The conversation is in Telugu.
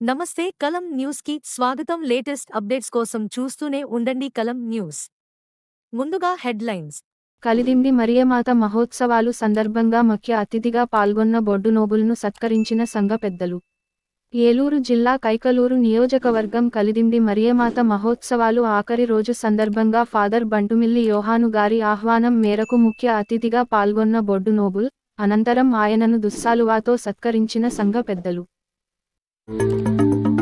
నమస్తే కలం న్యూస్కి స్వాగతం. లేటెస్ట్ అప్డేట్స్ కోసం చూస్తూనే ఉండండి కలం న్యూస్. ముందుగా హెడ్లైన్స్. కలిదిండి మరియమాత మహోత్సవాలు సందర్భంగా ముఖ్య అతిథిగా పాల్గొన్న బొడ్డు నోబుల్ను సత్కరించిన సంఘ పెద్దలు. ఏలూరు జిల్లా కైకలూరు నియోజకవర్గం కలిదిండి మరియమాత మహోత్సవాలు ఆఖరి రోజు సందర్భంగా ఫాదర్ బంటుమిల్లి యోహాను గారి ఆహ్వానం మేరకు ముఖ్య అతిథిగా పాల్గొన్న బొడ్డు నోబుల్ అనంతరం ఆయనను దుస్సాలువాతో సత్కరించిన సంఘ పెద్దలు. Thank you.